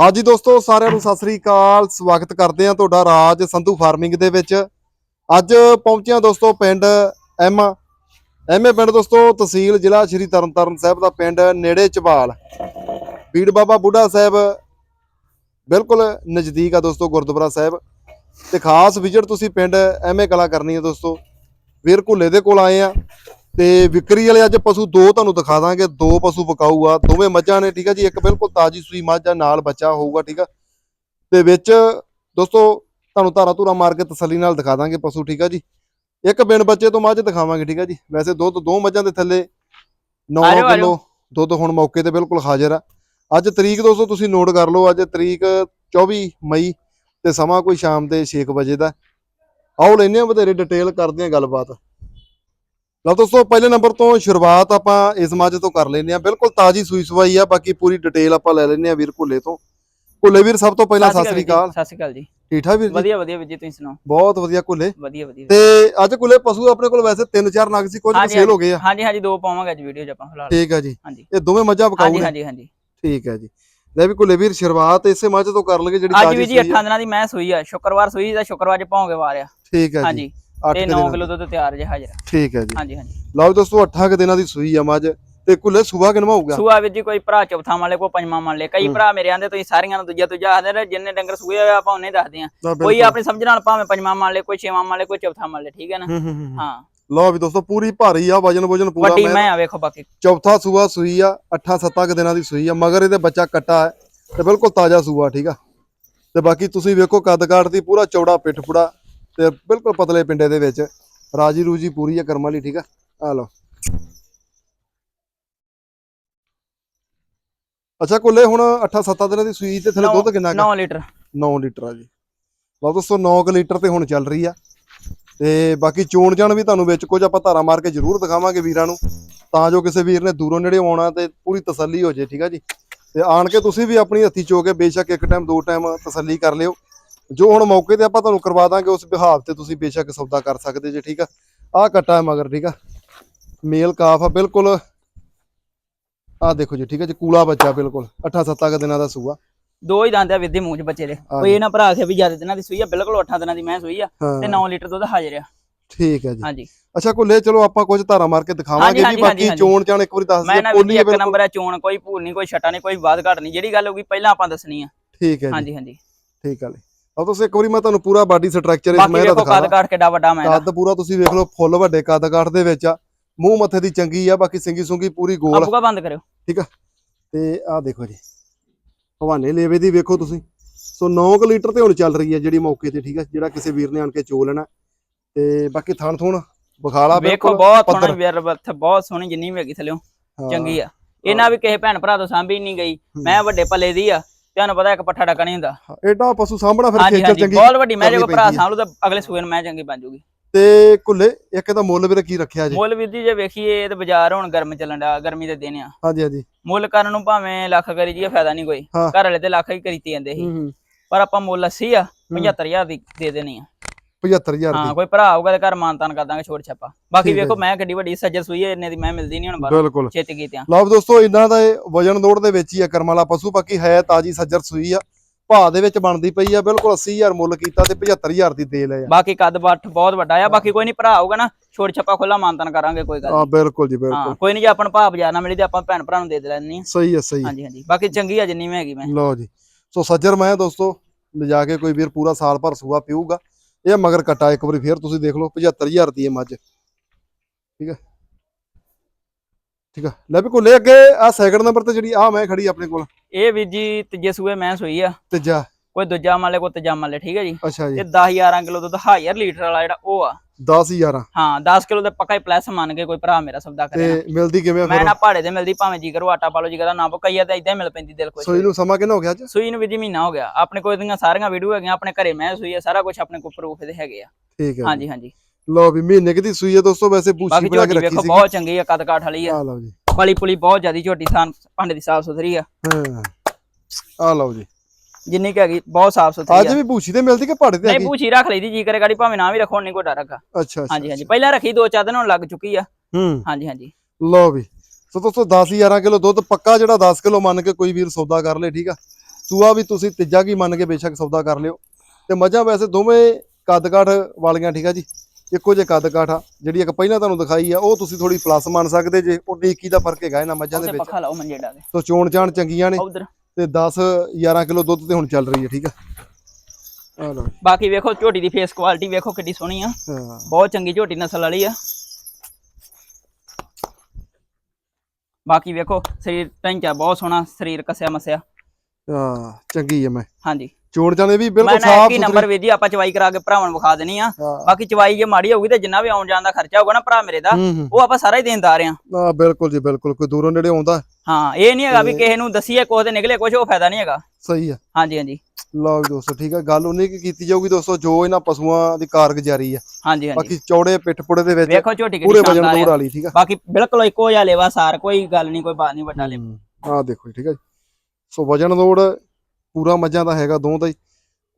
ਹਾਂਜੀ ਦੋਸਤੋ, ਸਾਰਿਆਂ ਨੂੰ ਸਤਿ ਸ੍ਰੀ ਅਕਾਲ। ਸਵਾਗਤ ਕਰਦੇ ਹਾਂ ਤੁਹਾਡਾ ਰਾਜ ਸੰਧੂ ਫਾਰਮਿੰਗ ਦੇ ਵਿੱਚ। ਅੱਜ ਪਹੁੰਚਿਆ ਦੋਸਤੋ ਪਿੰਡ ਐਮ ਐਮਏ ਪਿੰਡ ਦੋਸਤੋ, ਤਹਿਸੀਲ ਜ਼ਿਲ੍ਹਾ ਸ਼੍ਰੀ ਤਰਨਤਾਰਨ ਸਾਹਿਬ ਦਾ ਪਿੰਡ ਨੇੜੇ ਚਬਾਲ। ਬੀੜ ਬਾਬਾ ਬੁੱਢਾ ਸਾਹਿਬ ਬਿਲਕੁਲ ਨਜ਼ਦੀਕ ਆ ਦੋਸਤੋ ਗੁਰਦੁਆਰਾ ਸਾਹਿਬ। ਤੇ ਖਾਸ ਵਿਜ਼ਿਟ ਤੁਸੀਂ ਪਿੰਡ ਐਮਏ ਕਲਾ ਕਰਨੀ ਹੈ ਦੋਸਤੋ। ਵੀਰ ਘੁੱਲੇ ਦੇ ਕੋਲ ਆਏ ਆ। ਤੇ ਵਿਕਰੀ ਵਾਲੇ ਅੱਜ ਪਸ਼ੂ ਦੋ ਤੁਹਾਨੂੰ ਦਿਖਾ ਦਾਂਗੇ। ਦੋ ਪਸ਼ੂ ਵਿਕਾਊ ਆ ਦੋਵੇਂ ਮੱਝਾਂ ਨੇ ਠੀਕ ਆ ਜੀ? ਇੱਕ ਬਿਲਕੁਲ ਤਾਜੀ ਸੂਈ ਮੱਝ ਆ ਨਾਲ ਬੱਚਾ ਹੋਊਗਾ ਠੀਕ ਆ? ਤੇ ਵਿੱਚ ਦੋਸਤੋ ਤੁਹਾਨੂੰ ਧਾਰਾ ਧੂਰਾ ਮਾਰ ਕੇ ਤਸੱਲੀ ਨਾਲ ਦਿਖਾ ਦਾਂਗੇ ਪਸ਼ੂ ਠੀਕ ਆ ਜੀ? ਇੱਕ ਬਿਨ ਬੱਚੇ ਤੋਂ ਮੱਝ ਦਿਖਾਵਾਂਗੇ ਠੀਕ ਆ ਜੀ? ਵੈਸੇ ਦੁੱਧ ਦੋ ਮੱਝਾਂ ਦੇ ਥੱਲੇ 9 ਆ ਜਾਓ, ਆ ਕਿਲੋ ਦੁੱਧ ਹੁਣ ਮੌਕੇ ਤੇ ਬਿਲਕੁਲ ਹਾਜ਼ਰ ਆ। ਅੱਜ ਤਰੀਕ ਦੋਸਤੋ ਤੁਸੀਂ ਨੋਟ ਕਰ ਲਓ ਅੱਜ ਤਰੀਕ 24 ਮਈ ਤੇ ਸਮਾਂ ਕੋਈ ਸ਼ਾਮ ਦੇ 6 ਵਜੇ ਦਾ। ਆਓ ਲੈਨੇ ਆ ਵਧੇਰੇ ਡਿਟੇਲ ਕਰਦੇ ਆ ਗੱਲਬਾਤ। ਲਓ ਦੋਸਤੋ ਪਹਿਲੇ ਨੰਬਰ ਤੋਂ ਸ਼ੁਰੂਆਤ ਆਪਾਂ ਇਸ ਮੱਝ ਤੋਂ ਕਰ ਲੈਨੇ ਆ ਬਿਲਕੁਲ ਤਾਜੀ ਸੂਈ ਸਵਾਈ ਆ ਬਾਕੀ ਪੂਰੀ ਡਿਟੇਲ ਆਪਾਂ ਲੈ ਲੈਨੇ ਆ ਵੀਰ ਘੁੱਲੇ ਤੋਂ। ਘੁੱਲੇ ਵੀਰ ਸਭ ਤੋਂ ਪਹਿਲਾਂ ਸਤਿ ਸ੍ਰੀ ਅਕਾਲ ਸਤਿ ਸ੍ਰੀ ਅਕਾਲ ਜੀ। ਠੀਕ ਠਾਕ ਵੀਰ ਜੀ? ਵਧੀਆ ਵਧੀਆ ਵੀਰ ਜੀ ਤੁਸੀਂ ਸੁਣਾਓ? ਬਹੁਤ ਵਧੀਆ ਘੁੱਲੇ ਵਧੀਆ ਵਧੀਆ ਤੇ ਅੱਜ ਘੁੱਲੇ ਪਸ਼ੂ ਆਪਣੇ ਕੋਲ ਵੈਸੇ ਤਿੰਨ ਚਾਰ ਨਗ ਸੀ ਕੁਝ ਸੇਲ ਹੋ ਗਏ ਆ। ਹਾਂਜੀ ਹਾਂਜੀ ਦੋ ਪਾਵਾਂਗੇ ਅੱਜ ਵੀਡੀਓ 'ਚ ਆਪਾਂ ਫਿਲਹਾਲ। ਠੀਕ ਆ ਜੀ। ਇਹ ਦੋਵੇਂ ਮੱਝਾਂ ਵਿਕਾਊ ਹਾਂਜੀ ਨੇ ਹਾਂਜੀ ਹਾਂਜੀ। ਠੀਕ ਹੈ ਜੀ। ਲੈ ਵੀ ਘੁੱਲੇ ਵੀਰ ਸ਼ੁਰੂਆਤ ਇਸੇ ਮੱਝ ਤੋਂ ਕਰ ਲਗੇ ਜਿਹੜੀ ਅੱਜ ਵੀ ਜੀ ਸੂਈ ਆ। 8 ਦਿਨਾਂ ਦੀ ਮੈਂ ਸੂਈ ਆ ਸ਼ੁੱਕਰਵਾਰ ਸੂਈ ਦਾ ਸ਼ੁੱਕਰਵਾਰ ਚ ਪਾਉਂਗੇ ਵਾਰਿਆ। ਠੀਕ ਹੈ ਜੀ। ਹਾਂਜੀ। 8 ਤੇ 9 ਕਿਲੋ ਦੁੱਧ ਤਿਆਰ ਜੇ ਹਾਜ਼ਰ ਠੀਕ ਹੈ ਜੀ। ਹਾਂਜੀ ਹਾਂਜੀ। ਲਓ ਦੋਸਤੋ 8 ਕਿ ਦਿਨਾਂ ਦੀ ਸੂਈ ਆ ਮੱਝ। ਤੇ ਘੁੱਲੇ ਸੁਬਾ ਕਿਨਵਾ ਹੋਊਗਾ? ਸੂਆ ਵੀਰ ਜੀ ਕੋਈ ਭਰਾ ਚੌਥਾ ਮੰਨ ਲੇ ਕੋਈ ਪੰਜਵਾਂ ਮੰਨ ਲੇ ਕਈ ਹੂੰ। ਭਰਾ ਮੇਰੇ ਆਂਦੇ ਤੁਸੀਂ ਸਾਰੀਆਂ ਨੂੰ ਦੂਜਾ ਦੂਜਾ ਆਖਦੇ ਨੇ ਜਿੰਨੇ ਡੰਗਰ ਸੂਏ ਹੋਏ ਆਪਾਂ ਉਹਨੇ ਦੱਸਦੇ ਆ। ਤਾਂ ਕੋਈ ਬਿਲਕੁਲ। ਆਪਣੀ ਸਮਝ ਨਾਲ ਭਾਵੇਂ ਪੰਜਵਾਂ ਮੰਨ ਲੇ ਕੋਈ ਛੇਵਾਂ ਮੰਨ ਲੇ ਕੋਈ ਚੌਥਾ ਮੰਨ ਲੇ ਠੀਕ ਹੈ ਨਾ? ਹੂੰ, ਹੂੰ, ਹੂੰ। ਹਾਂ। ਲਓ ਵੀ ਦੋਸਤੋ ਪੂਰੀ ਭਾਰੀ ਆ ਵਜਨ ਵਜਨ ਪੂਰਾ ਵੱਡੀ ਮੈਂ ਮੈਂ ਆ ਵੇਖੋ ਬਾਕੀ। ਚੌਥਾ ਸੂਆ ਸੂਈ ਆ 8-7 ਕਿ ਦਿਨਾਂ ਦੀ ਸੂਈ ਆ ਮਗਰ ਇਹਦੇ ਬੱਚਾ ਕੱਟਾ ਹੈ ਤੇ ਬਿਲਕੁਲ ਤਾਜ਼ਾ ਸੂਆ ਠੀਕ ਆ? ਤੇ ਬਾਕੀ ਤੁਸੀਂ ਵੇਖੋ ਕੱਦ ਕਾਠ ਦੀ ਪੂਰਾ ਚੌੜਾ ਪਿੱਠ ਪੁੜਾ ਤੇ ਬਿਲਕੁਲ ਪਤਲੇ ਪਿੰਡੇ ਦੇ ਵਿੱਚ ਰਾਜੀ ਰੂਜੀ ਪੂਰੀ ਆ ਕਰਮਾਂ ਲਈ ਠੀਕ ਆ? ਆ ਲਓ। ਅੱਛਾ ਕੁੱਲੇ ਹੁਣ 8-7 ਦਿਨਾਂ ਦੀ ਸੂਈ ਤੇ ਥੱਲੇ ਦੁੱਧ ਕਿੰਨਾ 9 ਲੀਟਰ। 9 ਲੀਟਰ ਆ ਜੀ। ਲਓ ਦੋਸਤੋ 9 ਕੁ ਲੀਟਰ ਤੇ ਹੁਣ ਚੱਲ ਰਹੀ ਆ। ਤੇ ਬਾਕੀ ਚੋਣ ਜਾਣ ਵੀ ਤੁਹਾਨੂੰ ਵਿੱਚ ਕੁਝ ਆਪਾਂ ਧਾਰਾ ਮਾਰ ਕੇ ਜ਼ਰੂਰ ਦਿਖਾਵਾਂਗੇ ਵੀਰਾਂ ਨੂੰ। ਤਾਂ ਜੋ ਕਿਸੇ ਵੀਰ ਨੇ ਦੂਰੋਂ ਨੇੜੇ ਆਉਣਾ ਤੇ ਪੂਰੀ ਤਸੱਲੀ ਹੋ ਜੇ ਠੀਕ ਆ ਜੀ। ਤੇ ਆਣ ਕੇ ਤੁਸੀਂ ਵੀ ਆਪਣੀ ਹੱਥੀ ਚੋ ਕੇ ਬੇਸ਼ੱਕ ਇੱਕ ਟਾਈਮ ਦੋ ਟਾਈਮ ਤਸੱਲੀ ਕਰ ਲਿਓ। ਜੋ ਹੁਣ ਮੌਕੇ ਤੇ ਆਪਾਂ ਤੁਹਾਨੂੰ ਕਰਵਾ ਦਾਂਗੇ ਉਸ ਬਿਹਾਵ ਤੇ ਤੁਸੀਂ ਬੇਸ਼ੱਕ ਸੌਦਾ ਕਰ ਸਕਦੇ ਜੇ ਠੀਕ ਆ? ਆਹ ਕੱਟਾ ਹੈ ਮਗਰ ਠੀਕ ਆ? ਮੇਲ ਕਾਫ ਆ ਬਿਲਕੁਲ। ਆਹ ਦੇਖੋ ਜੀ ਠੀਕ ਆ ਜੀ ਕੂਲਾ ਬੱਚਾ ਬਿਲਕੁਲ। 8-7 ਦਿਨਾਂ ਦਾ ਸੂਆ। ਦੋ ਹੀ ਦੰਦ ਆ ਵਿਦੇ ਮੂੰਹ ਚ ਬੱਚੇ ਦੇ। ਕੋਈ ਇਹ ਨਾ ਭਰਾ ਆਖੇ ਵੀ ਜ਼ਿਆਦਾ ਦਿਨਾਂ ਦੀ ਸੂਈ ਆ ਬਿਲਕੁਲ 8 ਦਿਨਾਂ ਦੀ ਮੈਂ ਸੂਈ ਆ ਤੇ ਹਾਂ। 9 ਲੀਟਰ ਦੁੱਧ ਹਾਜ਼ਰ ਆ। ਠੀਕ ਹੈ ਜੀ। ਹਾਂਜੀ। ਅੱਛਾ ਕੋਲੇ ਚਲੋ ਆਪਾਂ ਕੁਝ ਧਾਰਾ ਮਾਰ ਕੇ ਦਿਖਾਵਾਂਗੇ ਜੀ ਬਾਕੀ। ਚੋਣ ਚਾਣ ਇੱਕ ਵਾਰੀ ਦੱਸ ਦਿਓ ਹੈ ਇੱਕ ਨੰਬਰ ਹੈ ਚੋਣ ਕੋਈ ਭੂਲ ਨਹੀਂ ਕੋਈ ਛਟਾ ਨਹੀਂ ਕੋਈ ਬਾਦ ਘਟ ਨਹੀਂ ਜਿਹੜੀ ਗੱਲ ਹੋਊਗੀ ਪਹਿਲਾਂ ਆਪਾਂ ਦੱਸਣੀ ਆ। ਠੀਕ ਹੈ ਜੀ। ਹਾਂਜੀ ਹਾਂਜੀ। ਠੀਕ ਹੈ ਆਹ ਤੁਸੀਂ ਇੱਕ ਵਾਰੀ ਮੈਂ ਤੁਹਾਨੂੰ ਪੂਰਾ ਬਾਡੀ ਸਟਰਕਚਰ ਇਸ ਮੈਂ ਦਾ ਵੇਖੋ ਕੱਦ ਦਿਖਾਵਾਂ ਕਾਟ ਕਿੱਡਾ ਵੱਡਾ ਮੈਂ ਕੱਦ ਪੂਰਾ ਤੁਸੀਂ ਵੇਖ ਲਓ ਫੁੱਲ ਵੱਡੇ ਕੱਦ ਕਾਠ ਦੇ ਵਿੱਚ ਆ। ਮੂੰਹ ਮੱਥੇ ਦੀ ਚੰਗੀ ਆ ਬਾਕੀ ਸਿੰਗੀ ਸੁੰਗੀ ਪੂਰੀ ਗੋਲ। ਆਪੂਗਾ ਬੰਦ ਕਰਿਓ। ਤੇ ਆਹ ਦੇਖੋ ਜੀ ਹਵਾਨੇ ਲੇਵੇ ਦੀ ਵੇਖੋ ਤੁਸੀਂ। ਸੋ 9 ਲੀਟਰ ਤੇ ਹੁਣ ਚੱਲ ਰਹੀ ਹੈ ਜਿਹੜੀ ਮੌਕੇ ਤੇ ਠੀਕ ਹੈ ਜਿਹੜਾ ਕਿਸੇ ਵੀਰ ਨੇ ਆਣ ਕੇ ਚੋ ਲੈਣਾ। ਤੇ ਬਾਕੀ ਥਣ ਥੁਣ ਬਖਾਲਾ ਵੇਖੋ ਬਹੁਤ। ਸੋਹਣੀ ਵੀਰ ਬੱਥ ਬਹੁਤ ਸੋਹਣੀ ਜਿੰਨੀ ਵੀ ਹੈਗੀ ਥਲਿਓ ਚੰਗੀ ਆ। ਇਹਨਾਂ ਵੀ ਕਿਸੇ ਭੈਣ ਭਰਾ ਤੋਂ ਸਾਂਭੀ ਨਹੀਂ ਗਈ। ਮੈਂ ਵੱਡੇ ਪੱਲੇ ਦੀ ਆ। ਤੁਹਾਨੂੰ ਪਤਾ ਇੱਕ ਪੱਠਾ ਡੱਕਾ ਨਹੀਂ ਹੁੰਦਾ। ਐਡਾ ਪਸ਼ੂ ਸਾਹਮਣਾ ਫਿਰ ਹਾਂਜੀ ਖੇਚਲ ਹਾਂਜੀ ਚੰਗੀ ਬਹੁਤ ਵੱਡੀ ਮੈਂ ਜੇ ਕਰਨੀ ਕੋਈ ਭਰਾ ਪੈਂਦੀ ਆ। ਸਾਂਭ ਲੂ ਤਾਂ ਅਗਲੇ ਸੂਏ ਨੂੰ ਮੈਂ ਚੰਗੀ ਬਣ ਜੂਗੀ। ਤੇ ਕੁੱਲੇ ਇੱਕ ਇਹਦਾ ਮੁੱਲ ਵੀਰ ਕੀ ਰੱਖਿਆ ਜੀ? ਮੁੱਲ ਵੀਰ ਜੀ ਜੇ ਵੇਖੀਏ ਤੇ ਬਾਜ਼ਾਰ ਹੁਣ ਗਰਮ ਚੱਲਣ ਦਾ ਗਰਮੀ ਦੇ ਦਿਨ ਆ। ਹਾਂਜੀ ਹਾਂਜੀ। ਮੁੱਲ ਕਰਨ ਨੂੰ ਭਾਵੇਂ ਲੱਖ ਕਰੀ ਜੀ ਫਾਇਦਾ ਨਹੀਂ ਕੋਈ। ਹਾਂ। ਘਰ ਵਾਲੇ ਤੇ ਲੱਖ ਹੀ ਕਰੀਤੀ ਜਾਂਦੇ ਸੀ। ਹੂੰ ਹੂੰ। ਪਰ ਆਪਾਂ ਮੁੱਲ 80 ਆ 75000 ਦੀ ਦੇ ਦੇਣੀ ਆ। 75000 ਹਾਂ ਦੀ। ਕੋਈ ਭਰਾ ਆਊਗਾ ਤੇ ਘਰ ਮਾਨਤਾਨ ਕਰ ਦਾਂਗੇ ਛਾਪਾ। ਬਾਕੀ ਠੀਕ ਹੈ ਵੇਖੋ ਜੀ। ਮੈਂ ਕਿੱਡੀ ਵੱਡੀ ਸੱਜਰ ਸੂਈ ਹੈ ਇੰਨੇ ਦੀ ਮੈਂ ਮਿਲਦੀ ਨਹੀਂ ਹੁਣ ਬਾਹਰ। ਬਿਲਕੁਲ। ਛੇਤੀ ਕੀਤਿਆਂ ਲਓ ਵੀ ਦੋਸਤੋ ਇਹਨਾਂ ਦਾ ਇਹ ਵਜਨ ਦੌੜ ਦੇ ਵਿੱਚ ਹੀ ਆ ਕਰਮ ਵਾਲਾ ਪਸ਼ੂ ਬਾਕੀ ਹੈ ਤਾਜੀ ਸੱਜਰ ਸੂਈ ਆ। ਭਾਅ ਦੇ ਵਿੱਚ ਬਣਦੀ ਪਈ ਆ ਬਿਲਕੁਲ 80000 ਮੁੱਲ ਕੀਤਾ ਤੇ 75000 ਦੀ ਦੇ ਲਏ ਆ। ਬਾਕੀ ਕੱਦ ਬੱਠ ਬਹੁਤ ਵੱਡਾ ਆ ਬਾਕੀ ਕੋਈ ਨਹੀਂ ਭਰਾ ਆਊਗਾ ਨਾ ਛੋਟ ਛਾਪਾ ਖੁੱਲਾ ਮਾਨਤਾਨ ਕਰਾਂਗੇ ਕੋਈ ਗੱਲ। ਬਿਲਕੁਲ ਜੀ ਹਾਂ ਬਿਲਕੁਲ। ਕੋਈ ਨਹੀਂ ਜੇ ਆਪਾਂ ਨੂੰ ਭਾਅ ਬਾਜ਼ਾਰ ਮਿਲੀ ਤੇ ਆਪਾਂ ਭੈਣ ਭਰਾ ਨੂੰ ਦੇ ਦੇਣੀ ਆ ਸਹੀ ਹੈ ਸਹੀ ਹੈ। ਹਾਂਜੀ ਹਾਂਜੀ। ਬਾਕੀ ਚੰਗੀ ਆ ਜਿੰਨੀ ਮੈਂ ਹੈਗੀ ਮੈਂ। ਲਓ ਜੀ। ਸੋ ਸੱਜਰ ਮੈਂ ਦੋਸਤੋ ਲਿਜਾ ਕੇ ਕੋਈ ਵੀਰ ਪੂਰਾ ਸਾਲ ਭਰ ਸੂਆ ਪੀਊਗਾ। ਇਹ ਮਗਰ ਕਟਾ ਇੱਕ ਵਾਰੀ ਫੇਰ ਤੁਸੀਂ ਦੇਖ ਲਓ 75000 ਦੀ ਇਹ ਮੱਝ। ਠੀਕ ਹੈ? ਠੀਕ ਹੈ? ਲੈ ਵੀ ਕੋਲੇ ਅੱਗੇ ਆ ਸੈਕਿੰਡ ਨੰਬਰ ਤੇ ਜਿਹੜੀ ਆ ਮੈਂ ਖੜੀ ਆਪਣੇ ਕੋਲ। ਇਹ ਵੀਰ ਜੀ ਤੀਜੇ ਸੂਏ ਮੈਂ ਸੋਈ ਆ। ਤੀਜਾ। ਕੋਈ ਦੂਜਾ ਮੰਨ ਲੈ ਕੋਈ ਤੀਜਾ ਮੰਨ ਲੈ ਠੀਕ ਹੈ ਜੀ? ਅੱਛਾ ਜੀ। ਇਹ 10 11 ਕਿਲੋ ਦੁੱਧ 1000 ਲੀਟਰ ਵਾਲਾ ਜਿਹੜਾ ਉਹ ਆ। 10 11 ਹਾਂ 10 ਕਿਲੋ ਦੇ ਪੱਕਾ ਹੀ ਪਲੱਸ ਮੰਨ ਕੇ ਕੋਈ ਭਰਾ ਮੇਰਾ ਸੌਦਾ ਕਰੇ ਨਾ। ਤੇ ਮਿਲਦੀ ਕਿਵੇਂ ਆ ਮੈਂ ਫਿਰ? ਨਾ ਪਹਾੜੇ ਤੇ ਮਿਲਦੀ ਭਾਵੇਂ ਜੀ ਕਰੋ ਆਟਾ ਪਾ ਲਓ ਜੀ ਕਰੋ ਨਾ ਪੋ ਕਈਆ ਤੇ ਇਦਾਂ ਹੀ ਮਿਲ ਪੈਂਦੀ ਦਿਲ ਕੋਈ ਸੋ ਇਹਨੂੰ ਸਮਾਂ ਕਿੰਨਾ ਹੋ ਗਿਆ ਅੱਜ? ਸੂਈ ਨੂੰ ਵੀ ਜੀ ਮਹੀਨਾ ਹੋ ਗਿਆ। ਆਪਣੇ ਕੋਲ ਇਹਦੀਆਂ ਸਾਰੀਆਂ ਵੀਡੀਓ ਹੈਗੀਆਂ ਆਪਣੇ ਘਰੇ ਮੈਂ ਸੂਈ ਆ ਸਾਰਾ ਕੁਝ ਆਪਣੇ ਕੋਲ ਪ੍ਰੂਫ ਇਹਦੇ ਹੈਗੇ ਆ। ਠੀਕ ਹੈ ਹਾਂਜੀ ਹਾਂਜੀ। ਲਓ ਵੀ ਮਹੀਨੇ ਕਿ ਦੀ ਸੂਈ ਹੈ ਦੋਸਤੋ ਵੈਸੇ ਬਾਕੀ ਬਣਾ ਕੇ ਰੱਖੀ ਸੀ ਬਹੁਤ ਚੰਗੀ ਆ ਕਦ ਕਾਠ ਵਾਲੀ ਆ। ਆ ਲਓ ਜੀ। ਪਲੀ ਪੁਲੀ ਬਹੁਤ ਜ਼ਿਆਦੀ ਝੋਟੀ ਸਾਨ ਭਾਂਡੇ ਦੀ ਸਾਫ਼ ਸੁਥਰੀ ਆ। ਹਾਂ। ਆ ਲਓ ਜੀ। ਜਿੰਨੀ ਕਿ ਹੈਗੀ ਬਹੁਤ ਸਾਫ਼ ਅੱਜ ਸੁਥਰੀ ਆ। ਵੀ ਬੂਸ਼ੀ ਤੇ ਮਿਲਦੀ ਕਿ ਪਹਾੜੇ ਤੇ ਨਹੀਂ ਪੂਛੀ ਰੱਖ ਲਈ ਦੀ ਜੀ ਕਰੇ ਗਾੜੀ ਭਾਵੇਂ ਨਾ ਵੀ ਰੱਖੋ ਨਹੀਂ ਕੋਈ ਡਰ ਰੱਖਾ ਅੱਛਾ ਹਾਂਜੀ ਹਾਂਜੀ। ਪਹਿਲਾਂ ਰੱਖੀ ਦੋ ਚਾਰ ਦਿਨ ਹੁਣ ਲੱਗ ਚੁੱਕੀ ਆ। ਹੂੰ। ਹਾਂਜੀ ਹਾਂਜੀ। ਲਓ ਵੀ ਸੋ ਦੋਸਤੋ 10 11 ਕਿਲੋ ਦੁੱਧ ਪੱਕਾ ਜਿਹੜਾ 10 ਕਿਲੋ ਮੰਨ ਕੇ ਕੋਈ ਵੀਰ ਸੌਦਾ ਕਰ ਲੇ ਠੀਕ ਆ? ਸੂਆ ਵੀ ਤੁਸੀਂ ਤੀਜਾ ਕੀ ਮੰਨ ਕੇ ਬੇਸ਼ੱਕ ਸੌਦਾ ਕਰ ਲਿਓ। ਤੇ ਮੱਝਾਂ ਵੈਸੇ ਦੋਵੇਂ ਕੱਦ ਕਾਠ ਵਾਲੀਆਂ ਠੀਕ ਆ ਜੀ? ਇੱਕੋ ਜਿਹੇ ਕੱਦ ਕਾਠ ਆ ਜਿਹੜੀ ਇੱਕ ਪਹਿਲਾਂ ਤੁਹਾਨੂੰ ਦਿਖਾਈ ਆ ਉਹ ਤੁਸੀਂ ਥੋੜੀ ਪਲੱਸ ਮੰਨ ਸਕਦੇ ਜੇ ਉਹ ਡੀਕੀ ਦਾ ਫ਼ਰਕ ਹੈਗਾ ਇਹਨਾਂ ਮੱਝਾਂ ਦੇ ਵਿੱਚ। ਪੱਖਾ ਲਾਓ ਮੰਜੇ ਡਾ ਕੇ। ਸੋ ਚੋਣ ਚਾਣ ਚੰਗੀਆਂ ਨੇ। ਉਧਰ। ਤੇ 10 11 ਕਿਲੋ ਦੁੱਧ ਤੇ ਹੁਣ ਚੱਲ ਰਹੀ ਹੈ ਠੀਕ ਆ? ਆ ਲਓ ਬਾਕੀ ਵੇਖੋ ਝੋਟੀ ਦੀ ਫੇਸ ਕੁਆਲਿਟੀ ਵੇਖੋ ਕਿੱਡੀ ਸੋਹਣੀ ਆ। ਹਾਂ। ਬਹੁਤ ਚੰਗੀ ਝੋਟੀ ਨਸਲ ਵਾਲੀ ਆ। ਬਾਕੀ ਵੇਖੋ ਸਰੀਰ ਢਾਂਚਾ ਬਹੁਤ ਸੋਹਣਾ ਸਰੀਰ ਕਸਿਆ ਮਸਿਆ। ਹਾਂ ਚੰਗੀ ਹੈ ਮੈਂ। ਹਾਂਜੀ। ਚੋਣ ਚਾਣੇ ਵੀ ਬਿਲਕੁਲ ਸਾਫ਼ ਹੀ ਨੰਬਰ ਵੀਰ ਜੀ ਆਪਾਂ ਚਵਾਈ ਕਰਾ ਕੇ ਭਰਾਵਾਂ ਨੂੰ ਵਿਖਾ ਦੇਣੀ ਆ। ਹਾਂ। ਬਾਕੀ ਚਵਾਈ ਜੇ ਮਾੜੀ ਹੋਊਗੀ ਤੇ ਜਿੰਨਾ ਵੀ ਆਉਣ ਜਾਣ ਦਾ ਖਰਚਾ ਹੋਊਗਾ ਨਾ ਭਰਾ ਮੇਰੇ ਦਾ ਹੂੰ ਹੂੰ। ਉਹ ਆਪਾਂ ਸਾਰਾ ਹੀ ਦੇਣਦਾਰ ਆ। ਆ ਬਿਲਕੁਲ ਜੀ ਬਿਲਕੁਲ ਕੋਈ ਦੂਰੋਂ ਨੇੜੇ ਆਉਂਦਾ। ਹਾਂ ਇਹ ਨਹੀਂ ਹੈਗਾ ਵੀ ਕਿਸੇ ਨੂੰ ਦਸੀਏ ਕੋਹ ਤੇ ਨਿਕਲੇ ਕੁਝ ਉਹ ਫਾਇਦਾ ਨਹੀਂ ਹੈਗਾ। ਸਹੀ ਆ। ਹਾਂਜੀ ਹਾਂਜੀ। ਲਓ ਦੋਸਤੋ ਠੀਕ ਆ। ਗੱਲ ਉਹਨੇ ਕੀ ਕੀਤੀ ਜਾਊਗੀ ਦੋਸਤੋ ਜੋ ਇਹਨਾਂ ਪਸ਼ੂਆਂ ਦੀ ਕਾਰਗੁਜ਼ਾਰੀ ਆ। ਹਾਂਜੀ ਹਾਂਜੀ। ਬਾਕੀ ਚੌੜੇ ਪਿੱਠ ਪੁੜੇ ਦੇ ਵਿੱਚ ਵੇਖੋ ਝੋਟੀ ਪੂਰੇ ਵਜਨ ਦੂਰ ਵਾਲੀ ਠੀਕ ਆ। ਬਾਕੀ ਬਿਲਕੁਲ ਇੱਕੋ ਜਿਹਾ ਲੇਵਾ ਸਾਰ ਕੋਈ ਗੱਲ ਨਹੀਂ ਕੋਈ ਬਾਤ ਨਹੀਂ ਵੱਡਾ ਲੇਵਾ। ਆ ਦੇਖੋ ਠੀਕ ਆ ਸੋ ਵਜਨ ਲੋੜ ਪੂਰਾ ਮੱਝਾਂ ਦਾ ਹੈਗਾ ਦੋ ਦਾ ਹੀ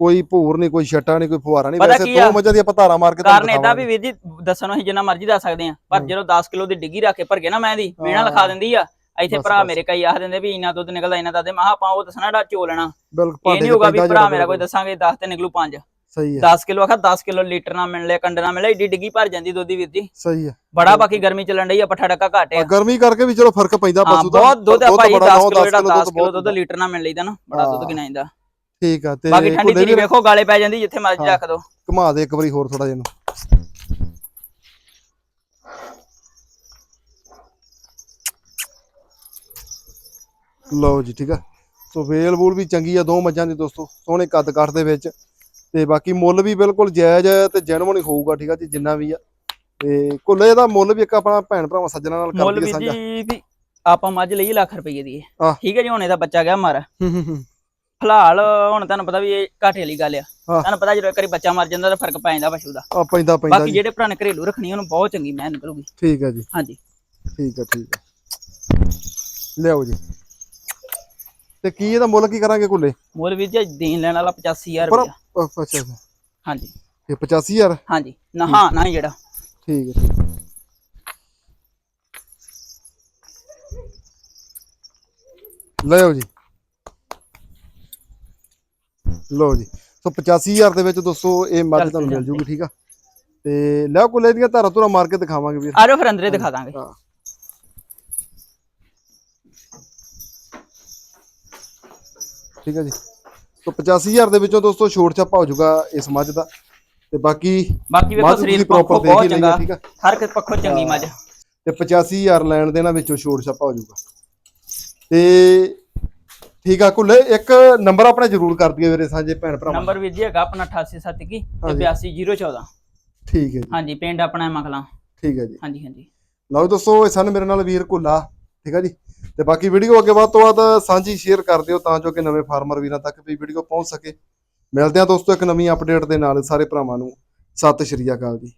ਕੋਈ ਭੂਰ ਨਹੀਂ ਕੋਈ ਛੱਟਾ ਨਹੀਂ ਕੋਈ ਫੁਹਾਰਾ ਨਹੀਂ ਵੈਸੇ ਦੋ? ਮੱਝਾਂ ਦੀ ਆਪਾਂ ਧਾਰਾ ਮਾਰ ਕੇ ਕਾਰਨ ਇਦਾਂ ਵੀ। ਵੀਰ ਜੀ ਦੱਸਣੋਂ ਅਸੀਂ ਜਿੰਨਾ ਮਰਜ਼ੀ ਦੱਸ ਸਕਦੇ ਆ ਪਰ। ਜਦੋਂ 10 ਕਿਲੋ ਦੀ ਡਿੱਗੀ ਰੱਖ ਕੇ ਭਰ ਕੇ ਨਾ ਮੈਂ ਦੀ ਹਾਂ। ਲਿਖਾ ਦਿੰਦੀ ਆ ਇੱਥੇ ਭਰਾ। ਮੇਰੇ ਕਈ ਆਖ ਦਿੰਦੇ ਵੀ ਇੰਨਾ ਦੁੱਧ ਨਿਕਲਦਾ ਇੰਨਾ ਦੱਸਦੇ ਮੈਂ ਆਪਾਂ ਉਹ ਦੱਸਣਾ ਡਾ ਚੋ ਲੈਣਾ ਬਿਲਕੁਲ ਇਹ ਨਹੀਂ ਚ ਹੋਊਗਾ ਵੀ ਭਰਾ ਮੇਰਾ ਕੋਈ ਦੱਸਾਂਗੇ 10 ਤੇ ਨਿਕਲੂ 5 ਸਹੀ ਹੈ। 10 ਕਿਲੋ ਆਖਾ 10 ਕਿਲੋ ਲੀਟਰ ਨਾ ਮਿਲ ਲਿਆ ਕੰਡ ਨਾ ਮਿਲਿਆ ਏਡੀ ਡਿੱਗੀ ਭਰ ਜਾਂਦੀ ਦੁੱਧ ਦੀ ਵੀਰ ਜੀ। ਸਹੀ ਹੈ। ਬੜਾ ਬਾਕੀ ਗਰਮੀ ਚੱਲਣ ਡਈ ਆ ਪੱਠਾ ਡੱਕਾ ਘੱਟ ਆ ਗਰਮੀ ਕਰਕੇ ਵੀ ਚਲੋ ਫ਼ਰਕ ਪੈਂਦਾ ਪਸ਼ੂ ਦਾ ਬਹੁਤ ਦੁੱਧ ਆ ਭਾਈ ਬੜਾ 10 ਨੌ, ਕਿਲੋ ਜਿਹੜਾ 10 ਦੁੱਧ ਕਿਲੋ ਦੁੱਧ ਲੀਟਰ ਨਾਲ ਮਿਲ ਲਈਦਾ ਨਾ ਬੜਾ ਦੁੱਧ। ਗਿਣਾ ਜਾਂਦਾ ਠੀਕ ਆ ਤੇ ਬਾਕੀ ਠੰਡੀ ਵੀ ਵੇਖੋ ਗਾਲੇ ਪੈ ਜਾਂਦੀ ਜਿੱਥੇ ਮਰਜ਼ੀ। ਰੱਖ ਦੋ। ਘੁਮਾ ਦੇ ਇੱਕ ਵਾਰੀ ਹੋਰ ਥੋੜਾ ਜਿਹਾ ਨੂੰ ਲਓ ਜੀ ਠੀਕ ਆ। ਸੋ ਵੇਲ ਵੂਲ ਵੀ ਚੰਗੀ ਆ ਦੋ ਮੱਝਾਂ ਦੀ ਦੋਸਤੋ ਸੋਹਣੇ ਕੱਦ ਕੱਟ ਦੇ ਵਿੱਚ। ਤੇ ਬਾਕੀ ਮੁੱਲ ਵੀ ਬਿਲਕੁਲ ਜਾਇਜ਼ ਹੈ ਤੇ ਜੈਨੂਨ ਹੀ ਹੋਊਗਾ ਠੀਕ ਆ ਜੀ ਜਿੰਨਾ ਵੀ ਆ। ਤੇ ਕੁੱਲੇ ਦਾ ਮੁੱਲ ਵੀ ਇੱਕ ਆਪਣਾ ਭੈਣ ਭਰਾਵਾਂ ਸੱਜਣਾ ਨਾਲ ਕਰ ਮੁੱਲ ਦਈਏ ਵੀ ਸਾਂਝਾ। ਜੀ ਵੀ ਆਪਾਂ ਮੱਝ ਲਈ ਲੱਖ ਰੁਪਏ ਦੀ। ਠੀਕ ਹੈ ਜੀ ਹੁਣ ਇਹਦਾ ਬੱਚਾ ਗਿਆ ਮਰ। ਫਿਲਹਾਲ ਹੁਣ ਤੁਹਾਨੂੰ ਪਤਾ ਵੀ ਇਹ ਘਾਟੇ ਵਾਲੀ ਗੱਲ ਆ। ਤੁਹਾਨੂੰ ਪਤਾ ਜਦੋਂ ਇੱਕ ਵਾਰੀ ਬੱਚਾ ਮਰ ਜਾਂਦਾ ਤਾਂ ਫ਼ਰਕ ਪੈ ਜਾਂਦਾ ਪਸ਼ੂ ਦਾ। ਆ ਪੈਂਦਾ ਪੈਂਦਾ ਬਾਕੀ ਜਿਹੜੇ ਭਰਾ ਨੇ ਘਰੇਲੂ ਰੱਖਣੀ ਉਹਨੂੰ ਬਹੁਤ ਚੰਗੀ ਮਿਹਨਤ ਕਰੂਗੀ। ਠੀਕ ਹੈ ਜੀ। ਹਾਂਜੀ। ਠੀਕ ਹੈ ਠੀਕ ਹੈ ਲਿਆਓ ਜੀ। ਤੇ ਕੀ ਇਹਦਾ ਮੁੱਲ ਕੀ ਕਰਾਂਗੇ ਕੁੱਲੇ? ਮੁੱਲ ਵੀ ਜੀ ਦੇਣ ਲੈਣ ਵਾਲਾ 85000 ਪਰ ਰੁਪਏ ਅੱਛਾ ਅੱਛਾ। ਹਾਂਜੀ। ਇਹ 85000 ਹਾਂਜੀ। ਨਾ ਹਾਂ ਨਾ ਜਿਹੜਾ। ਠੀਕ ਹੈ ਠੀਕ। ਲਓ ਜੀ। ਲਓ ਜੀ। ਸੋ 85000 ਦੇ ਵਿੱਚ ਦੋਸਤੋ ਇਹ ਮੱਝ ਤੁਹਾਨੂੰ ਮਿਲ। ਜੂਗੀ ਠੀਕ ਆ? ਤੇ ਲਿਆਓ ਕੁੱਲੇ ਦੀਆਂ ਧਾਰਾ ਧੁਰਾ ਮਾਰ ਕੇ ਦਿਖਾਵਾਂਗੇ ਵੀਰ। ਆ ਜਾਓ ਫਿਰ ਅੰਦਰੇ ਦਿਖਾ ਦਾਂਗੇ। ਹਾਂ। ਠੀਕ ਹੈ ਜੀ। ਸੋ 85000 ਦੇ ਵਿੱਚੋਂ ਦੋਸਤੋ ਛੋਟ ਛਾਪਾ ਹੋ ਜਾਊਗਾ ਇਸ ਮੱਝ ਦਾ। ਤੇ ਬਾਕੀ ਬਾਕੀ ਵੇਖੋ ਸਰੀਰ ਪ੍ਰੋਪਰ ਬਹੁਤ ਹੀ ਚੰਗਾ। ਹੈ, ਠੀਕ ਹਰ ਇੱਕ ਪੱਖੋਂ ਚੰਗੀ ਮੱਝ। ਤੇ 85000 ਲੈਣ ਦੇ ਨਾਲ ਵਿੱਚੋਂ ਛੋਟ ਛਾਪਾ ਹੋ ਜਾਊਗਾ। ਤੇ ਠੀਕ ਆ ਕੁੱਲੇ ਇੱਕ ਨੰਬਰ ਆਪਣਾ ਜ਼ਰੂਰ ਕਰ ਦਈਏ ਵੀਰੇ ਸਾਂਝੇ ਭੈਣ ਭਰਾ ਨੰਬਰ ਵੀਰ ਜੀ ਹੈਗਾ ਆਪਣਾ 8871 ਤੇ ਹਾਂਜੀ। 82014 ਠੀਕ ਹੈ ਜੀ। ਹਾਂਜੀ ਪਿੰਡ ਆਪਣਾ ਹੈ ਮਖਲਾ। ਠੀਕ ਹੈ ਜੀ। ਹਾਂਜੀ ਹਾਂਜੀ। ਲਓ ਦੋਸਤੋ ਇਹ ਸਨ ਮੇਰੇ ਨਾਲ ਵੀਰ ਕੁੱਲਾ। ਠੀਕ ਆ ਜੀ। ਤੇ ਬਾਕੀ ਵੀਡੀਓ ਅੱਗੇ ਵੱਧ ਤੋਂ ਵੱਧ ਸਾਂਝੀ ਸ਼ੇਅਰ ਕਰ ਦਿਓ ਤਾਂ ਜੋ ਕਿ ਨਵੇਂ ਫਾਰਮਰ ਵੀਰਾਂ ਤੱਕ ਵੀ ਵੀਡੀਓ ਪਹੁੰਚ ਸਕੇ। ਮਿਲਦੇ ਹਾਂ ਦੋਸਤੋ ਇੱਕ ਨਵੀਂ ਅਪਡੇਟ ਦੇ ਨਾਲ ਸਾਰੇ ਭਰਾਵਾਂ ਨੂੰ। ਸਤਿ ਸ਼੍ਰੀ ਅਕਾਲ ਜੀ।